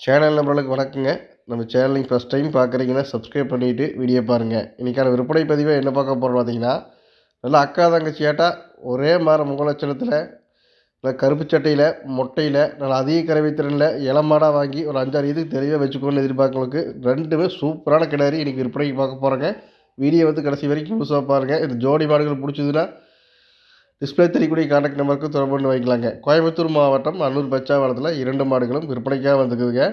Channel நம்பர்களுக்கு வணக்கங்க. நம்ம சேனலிங் ஃபஸ்ட் டைம் பார்க்குறீங்கன்னா சப்ஸ்கிரைப் பண்ணிவிட்டு வீடியோ பாருங்கள் இன்றைக்கான விற்பனை பதிவை என்ன பார்க்க போகிறோம் பார்த்தீங்கன்னா நல்லா அக்கா தங்கச்சியாட்டா ஒரே மாதிரி முகலட்சணத்தில் இல்லை கருப்பு சட்டையில் மொட்டையில் நல்லா அதிக கறவை திறனில் இளமாடாக வாங்கி ஒரு அஞ்சாறு இதுக்கு தெளிவாக வச்சுக்கோன்னு எதிர்பார்க்கவங்களுக்கு ரெண்டுமே சூப்பரான கிடாரி இன்றைக்கி விற்பனைக்கு பார்க்க போகிறேங்க வீடியோ வந்து கடைசி வரைக்கும் முழுசாக பாருங்கள் இந்த ஜோடி மாடுகள் பிடிச்சதுன்னா டிஸ்பிளே தெரியக்கூடிய கான்டாக்ட் நம்பருக்கு தொடர்பு பண்ணி வாங்கிக்கலாங்க கோயம்புத்தூர் மாவட்டம் அன்னூர் பச்சாவளத்தில் இரண்டு மாடுகளும் விற்பனைக்காக வந்துக்குதுங்க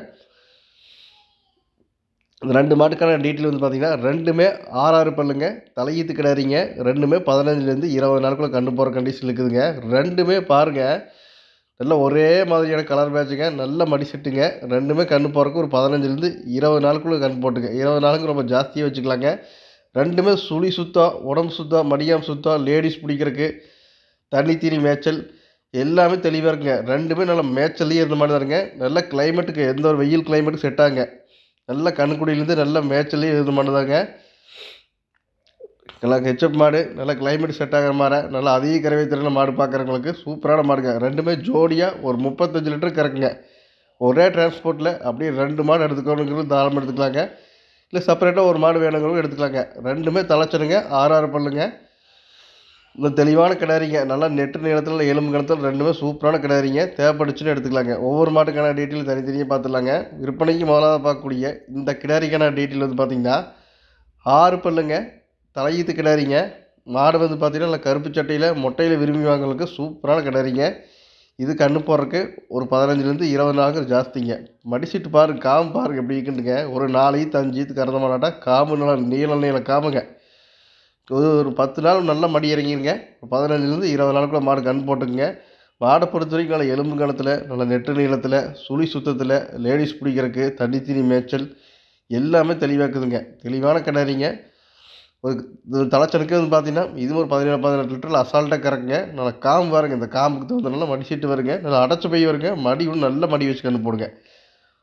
இந்த ரெண்டு மாட்டுக்கான டீட்டெயில் வந்து பார்த்திங்கன்னா ரெண்டுமே ஆறாறு பல்லுங்க தலையீத்து கிடறீங்க ரெண்டுமே பதினஞ்சுலேருந்து இருபது நாளுக்குள்ளே கண்டு போகிற கண்டிஷன் இருக்குதுங்க. ரெண்டுமே பாருங்கள் நல்ல ஒரே மாதிரியான கலர் பேட்சுங்க நல்ல மடி செட்டுங்க. ரெண்டுமே கண்ணு போகிறக்கு ஒரு பதினஞ்சுலேருந்து இருபது நாளுக்குள்ளே கண் போட்டுங்க. இருபது நாளுக்கு ரொம்ப ஜாஸ்தியாக வச்சுக்கலாங்க. ரெண்டுமே சுழி சுத்தம் உடம்பு சுத்தம் மடியாம் சுத்தம் லேடிஸ் பிடிக்கிறதுக்கு தண்ணி தீனி மேய்ச்சல். எல்லாமே தெளிவாக இருக்குங்க. ரெண்டுமே நல்லா மேய்ச்சல்லையே இருந்த மாதிரி தானுங்க நல்ல கிளைமேட்டுக்கு எந்த ஒரு வெயில் கிளைமேட்டுக்கு செட் ஆகுங்க நல்ல கண்ணுக்குடியிலேருந்து நல்ல மேய்ச்சல்லையும் இருந்த மாதிரி தாங்க நல்லா ஹெச்எப் மாடு நல்லா கிளைமேட் செட் ஆகிற மாதிரி நல்லா அதிக கறவை திறன மாடு பார்க்குறவங்களுக்கு சூப்பரான மாடுங்க ரெண்டுமே ஜோடியாக ஒரு முப்பத்தஞ்சு லிட்டர் கறக்குங்க. ஒரே டிரான்ஸ்போர்ட்டில் அப்படியே ரெண்டு மாடு எடுத்துக்கணுங்கிறது தாராளமாக எடுத்துக்கலாங்க. இல்லை செப்பரேட்டாக ஒரு மாடு வேணுங்கிறவங்க எடுத்துக்கலாங்க. ரெண்டுமே தலைச்சனுங்க ஆறு ஆறு பல்லுங்க. இந்த தெளிவான கிடாரிங்க. நல்லா நெட்டு நீளத்தில் எலும்பு கணத்தில் ரெண்டுமே சூப்பரான கிடாரிங்க. தேவைப்படுச்சுன்னு எடுத்துக்கலாங்க. ஒவ்வொரு மாட்டுக்கான டீட்டெயில் தனித்தனியாக பார்த்துடலாங்க. விற்பனைக்கு முதலாக பார்க்கக்கூடிய இந்த கிடாரிக்கான டீட்டெயில் வந்து பார்த்திங்கன்னா ஆறு பல்லுங்க. தலையீத்து கிடாரிங்க. மாடு வந்து பார்த்திங்கன்னா நல்லா கருப்பு சட்டையில் மொட்டையில் விரும்பி வாங்குறதுக்கு சூப்பரான கிடாரிங்க. இது கண்ணு போடுறதுக்கு ஒரு பதினஞ்சுலேருந்து இருபது நாளுக்கு ஜாஸ்திங்க. மடிச்சிட்டு பாருங்க காம்பு பாருங்க எப்படி இருக்குன்ட்டுங்க ஒரு நாலு ஈத்து அஞ்சு ஈத்து கறந்த மாட்டாட்டா காம்பு நல்லா நீள நீள காமுங்க ஒரு ஒரு பத்து நாள் நல்லா மடி இறங்கிருங்க. பதினஞ்சுலேருந்து இருபது நாளுக்குள்ள மாடு கண் போட்டுக்குங்க. மாடை பொறுத்த வரைக்கும் நல்ல எலும்பு கணத்தில் நல்ல நெட்டு நீளத்தில் சுழி சுத்தத்தில் லேடிஸ் பிடிக்கிறதுக்கு தண்ணி தீனி மேய்ச்சல் எல்லாமே தெளிவாக்குதுங்க. தெளிவான கிணறிங்க. ஒரு தலைச்சனுக்கு வந்து பார்த்தீங்கன்னா இது ஒரு பதினேழு பதினெட்டு லிட்டரில் அசால்ட்டாக கறக்குங்க. நல்லா காம்பு வருங்க. இந்த காம்புக்கு தகுந்த மடி சீட்டு வருங்க. நல்லா அடைச்சி போய் வருங்க. மடி இன்னும் நல்ல மடி வச்சு கண்டு போடுங்க.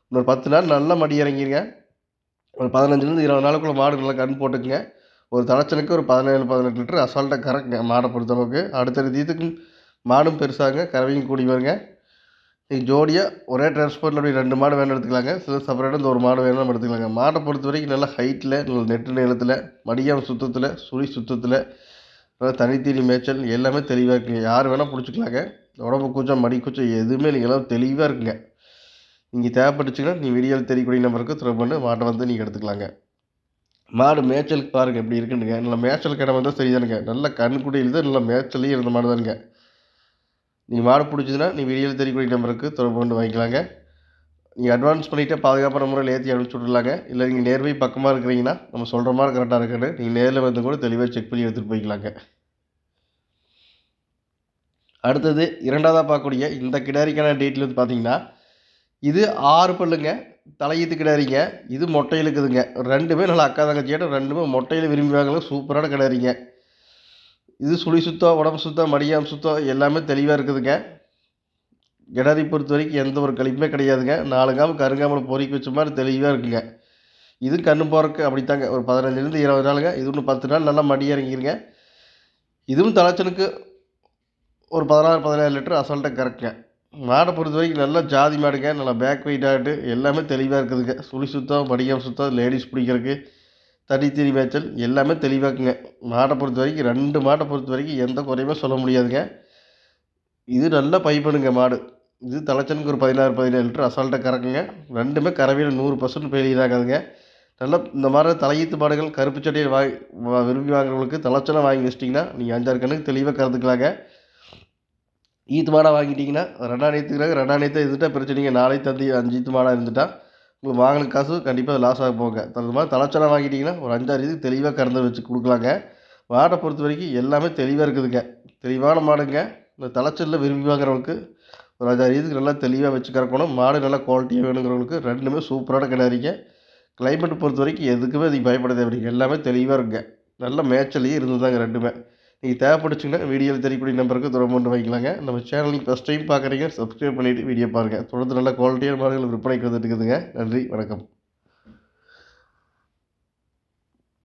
இன்னொரு பத்து நாள் நல்லா மடி இறங்கிருங்க. ஒரு பதினஞ்சுலேருந்து இருபது நாளுக்குள்ளே மாடு நல்லா கண் போட்டுக்குங்க. ஒரு தலைச்சனுக்கு ஒரு பதினேழு பதினெட்டு லிட்டர் அசால்ட்டாக கறக்குங்க மாடை பொறுத்தளவுக்கு அடுத்த இதுக்கும் மாடும் பெருசாங்க கறவையும் கூடி வருங்க. நீங்கள் ஜோடியாக ஒரே டிரான்ஸ்போர்ட்டில் அப்படி ரெண்டு மாடு வேணும் எடுத்துக்கலாங்க. சில செப்பரேட்டாக இந்த ஒரு மாடு வேணும் எடுத்துக்கலாங்க. மாடை பொறுத்த வரைக்கும் நல்லா ஹைட்டில் நல்ல நெட்டு நிலத்தில் மடியாம் சுத்தத்தில் சுழி சுத்தத்தில் நல்லா தனித்தீனி மேய்ச்சல் எல்லாமே தெளிவாக இருக்குங்க. யார் வேணால் பிடிச்சிக்கலாங்க. உடம்பு கூச்சம் மடி கூச்சம் எதுவுமே நீங்கள் எல்லாம் தெளிவாக இருக்குங்க. நீங்கள் தேவைப்பட்டுச்சுன்னா நீ வீடியோவில் தெரியக்கூடிய நம்பருக்கு திரும்ப பண்ணி மாட்டை வந்து நீங்கள் எடுத்துக்கலாங்க. மாடு மேய்ச்சலுக்கு பாருங்கள் எப்படி இருக்குன்னுங்க. நல்லா மேய்ச்சல் கிடமை தான் சரிதானுங்க. நல்ல கண்குடியில் இருந்தது நல்லா மேய்ச்சலையும் இருந்த மாடு தானுங்க நீங்கள் மாடு பிடிச்சதுன்னா நீ வெளியில் தெரியக்கூடிய நம்பருக்கு தொடர்பு கொண்டு வாங்கிக்கலாங்க. நீங்கள் அட்வான்ஸ் பண்ணிவிட்டு பாதுகாப்பான முறையில் ஏற்றி அனுப்பிச்சி விட்றலாங்க இல்லை நீங்கள் நேர்வை பக்கமாக இருக்கிறீங்கன்னா நம்ம சொல்கிற மாதிரி கரெக்டாக இருக்குன்னு நீங்கள் நேரில் வந்து கூட தெளிவாக செக் பண்ணி எடுத்துகிட்டு போய்க்கலாங்க. அடுத்தது இரண்டாவதாக பார்க்கக்கூடிய இந்த கிடாரிக்கான டேட்டில் வந்து பார்த்தீங்கன்னா இது ஆறு பல்லுங்க. தலையீத்து கிடாரிங்க இது மொட்டையில் இருக்குதுங்க. ரெண்டுமே நல்லா அக்கா தங்கச்சியாட்ட ரெண்டுமே மொட்டையில் விரும்பி வாங்கல சூப்பரான கிடாரிங்க இது சுழி சுத்தம் உடம்பு சுத்தம் மடியாம் சுத்தம் எல்லாமே தெளிவாக இருக்குதுங்க. கிடாரி பொறுத்த வரைக்கும் எந்த ஒரு கழிப்புமே கிடையாதுங்க. நாலு கருங்காமல் பொறிக்க வச்ச மாதிரி தெளிவாக இருக்குங்க. இது கண்ணு போகிறக்கு அப்படித்தாங்க. ஒரு பதினஞ்சுலேருந்து இருபது நாளுங்க. இது ஒன்று பத்து நாள் நல்லா மடி இறங்கிருங்க. இதுவும் தலைச்சனுக்கு ஒரு பதினாறு பதினேழு லிட்டர் அசால்ட்டாக கறக்குங்க மாடை பொறுத்த வரைக்கும் நல்லா ஜாதி மாடுங்க நல்லா பேக் வெயிட் ஆகிட்டு எல்லாமே தெளிவாக இருக்குதுங்க. சுழி சுத்தம் படிக்காமல் சுத்தம் லேடிஸ் பிடிக்கிறதுக்கு தனி மேய்ச்சல் எல்லாமே தெளிவாக்குங்க. மாடை பொறுத்த வரைக்கும் ரெண்டு மாட்டை பொறுத்த வரைக்கும் எந்த குறையுமே சொல்ல முடியாதுங்க. இது நல்லா பைப்பனுங்க மாடு. இது தலைச்சனுக்கு ஒரு பதினாறு பதினேழு லிட்டர் அசால்ட்டாக கறக்குங்க. ரெண்டுமே கறவையில் நூறு பர்சன்ட் ஃபெயிலியர் ஆகாதுங்க. நல்லா இந்த மாதிரி தலையீத்து மாடுகள் கருப்பு சட்டையை வாங்கி விரும்பி வாங்குறவங்களுக்கு தலைச்சனை வாங்கி வச்சிட்டிங்கன்னா நீங்கள் அஞ்சாறு கண்ணுக்கு தெளிவாக கறந்துக்கலாங்க. ஈத்து மாடாக வாங்கிட்டிங்கன்னா ரெண்டாயிரத்துக்கு ரெண்டாயிரத்து இருந்துட்டால் பிரச்சனைங்க நாளை தந்தி அஞ்சு ஈத்து மாடாக இருந்துட்டால் உங்களுக்கு வாங்கின காசு கண்டிப்பாக லாஸ் ஆக போங்க. அந்த மாதிரி தலைச்சலாக வாங்கிட்டிங்கன்னா ஒரு அஞ்சாறு இது தெளிவாக கறந்து வச்சு கொடுக்கலாங்க. மாடை பொறுத்த வரைக்கும் எல்லாமே தெளிவாக இருக்குதுங்க. தெளிவான மாடுங்க. இந்த தலைச்சலில் விரும்பி வாங்குறவங்களுக்கு ஒரு அஞ்சாறு இதுக்கு நல்லா தெளிவாக வச்சு கறக்கணும். மாடு நல்லா குவாலிட்டியாக வேணுங்கிறவங்களுக்கு ரெண்டுமே சூப்பரான கிடாரிங்க கிளைமேட் பொறுத்த வரைக்கும் எதுக்குமே அதுக்கு பயப்பட தேவையில்லைங்க எல்லாமே தெளிவாக இருக்குங்க. நல்ல மேய்ச்சலையும் இருந்ததாங்க ரெண்டுமே. நீங்கள் தேவைப்படுச்சுங்கன்னா வீடியோவில் தெரியக்கூடிய நம்பருக்கு தொடர்பு கொண்டு வாங்கிக்கலாங்க. நம்ம சேனலுக்கு ஃபஸ்ட் டைம் பார்க்குறீங்க சப்ஸ்கிரைப் பண்ணிவிட்டு வீடியோ பாருங்கள் தொடர்ந்து நல்ல குவாலிட்டியான மாடல்கள் விற்பனைக்கு வந்துட்டு இருக்குதுங்க. நன்றி வணக்கம்.